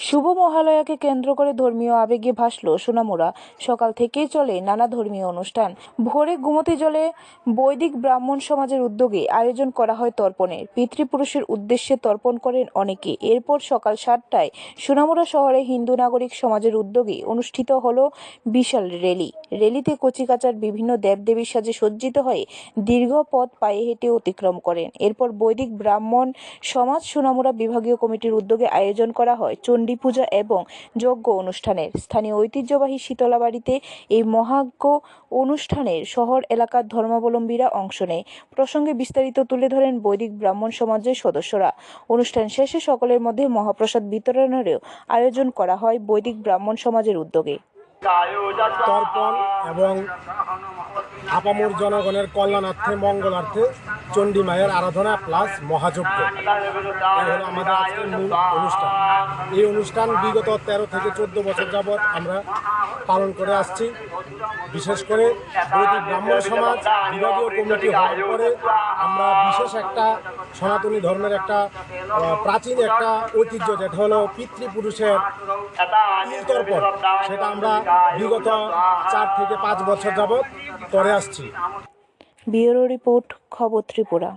শুভ মহালয়াকে কেন্দ্র করে ধর্মীয় আবেগে ভাসল সোনামুড়া। সকাল থেকেই চলে নানা ধর্মীয় অনুষ্ঠান। ভোরে গুমতি জলে বৈদিক ব্রাহ্মণ সমাজের উদ্যোগে আয়োজন করা হয় তর্পণের। পিতৃপুরুষের উদ্দেশ্যে তর্পণ করেন অনেকে। এরপর সকাল সাতটায় সোনামুড়া শহরে হিন্দু নাগরিক সমাজের উদ্যোগে অনুষ্ঠিত হলো বিশাল র্যালি। র্যালিতে কচিকাচার বিভিন্ন দেবদেবীর সাজে সজ্জিত হয়ে দীর্ঘ পথ পায়ে হেঁটে অতিক্রম করেন। এরপর বৈদিক ব্রাহ্মণ সমাজ সোনামুড়া বিভাগীয় কমিটির উদ্যোগে আয়োজন করা হয়। চণ্ডী পূজা এবং যজ্ঞ অনুষ্ঠানের। স্থানীয় ঐতিহ্যবাহী শীতলাবাড়িতে এই মহাজ্ঞ অনুষ্ঠানের শহর এলাকার ধর্মাবলম্বীরা অংশ নেয়। প্রসঙ্গে বিস্তারিত তুলে ধরেন বৈদিক ব্রাহ্মণ সমাজের সদস্যরা। অনুষ্ঠান শেষে সকলের মধ্যে মহাপ্রসাদ বিতরণেরও আয়োজন করা হয় বৈদিক ব্রাহ্মণ সমাজের উদ্যোগে। এবং আপামর জনগণের কল্যাণার্থে, মঙ্গলার্থে চণ্ডী মায়ের আরাধনা প্লাস মহাযজ্ঞ। হলো আমাদের আজকের মূল অনুষ্ঠান। এই অনুষ্ঠান বিগত তেরো থেকে চোদ্দ বছর যাবৎ আমরা পালন করে আসছি। বিশেষ করে বৈদিক ব্রাহ্মণ সমাজ বিভাগীয় কমিটি হওয়ার পরে আমরা বিশেষ একটা সনাতনী ধর্মের একটা প্রাচীন একটা ঐতিহ্য, যেটা হলো পিতৃপুরুষের তর্পণ সেটা আমরা বিগত চার থেকে পাঁচ বছর যাবৎ করে আসছি। ব্যুরো রিপোর্ট, খবর ত্রিপুরা।